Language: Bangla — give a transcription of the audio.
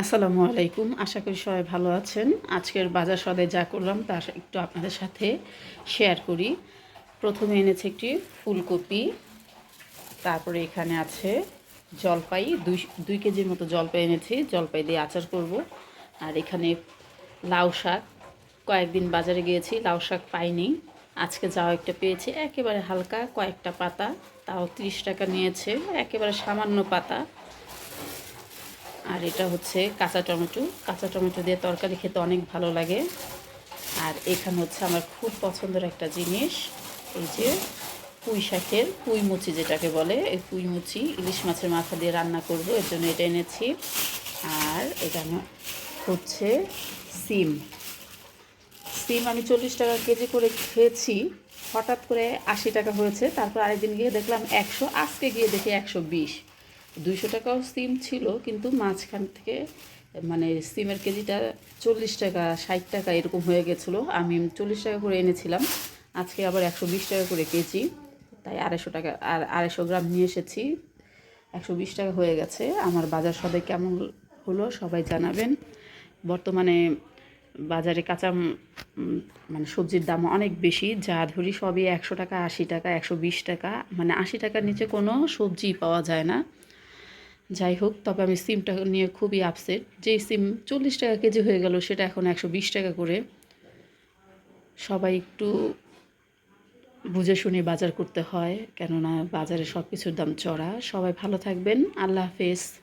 আসসালামু আলাইকুম। আশা করি সবাই ভালো আছেন। আজকের বাজার সদায় যা করলাম তা একটু আপনাদের সাথে শেয়ার করি। প্রথমে এনেছি একটি ফুলকপি, তারপরে এখানে আছে জলপাই। দুই দুই কেজির মতো জলপাই এনেছি। জলপাই দিয়ে আচার করব। আর এখানে লাউ শাক। কয়েকদিন বাজারে গিয়েছি, লাউ শাক পাইনি। আজকে যাও একটা পেয়েছি। একেবারে হালকা কয়েকটা পাতা, তাও তিরিশ টাকা নিয়েছে। একেবারে সামান্য পাতা। আর এটা হচ্ছে কাঁচা টমেটো। কাঁচা টমেটো দিয়ে তরকারি খেতে অনেক ভালো লাগে। আর এখানে হচ্ছে আমার খুব পছন্দের একটা জিনিস, এই যে পুঁই শাকের পুঁই মুচি যেটাকে বলে, এই পুঁই মুচি ইলিশ মাছের মাথা দিয়ে রান্না করব, এর জন্য এটা এনেছি। আর এখানে হচ্ছে সিম। সিম আমি চল্লিশ টাকা কেজি করে খেয়েছি, হঠাৎ করে আশি টাকা হয়েছে, তারপর আরেকদিন গিয়ে দেখলাম একশো, আজকে গিয়ে দেখি একশো বিশ। দুইশো টাকাও সিম ছিল, কিন্তু মাঝখান থেকে মানে সিমের কেজিটা চল্লিশ টাকা, ষাট টাকা এরকম হয়ে গেছিল। আমি চল্লিশ টাকা করে এনেছিলাম, আজকে আবার একশো বিশ টাকা করে কেজি। তাই আড়াইশো টাকা, আর আড়াইশো গ্রাম নিয়ে এসেছি। একশো বিশ টাকা হয়ে গেছে। আমার বাজার সবাই কেমন হলো সবাই জানাবেন। বর্তমানে বাজারে কাঁচা মানে সবজির দাম অনেক বেশি। যা ধরি সবই একশো টাকা, আশি টাকা, একশো বিশ টাকা। মানে আশি টাকার নিচে কোনো সবজি পাওয়া যায় না। যাই হোক, তবে আমি সিমটা নিয়ে খুবই আপসেট যেই সিম চল্লিশ টাকা কেজি হয়ে গেল, সেটা এখন একশো বিশ টাকা করে। সবাই একটু বুঝে শুনে বাজার করতে হয়, কেননা বাজারে সব কিছুর দাম চড়া। সবাই ভালো থাকবেন। আল্লাহ হাফেজ।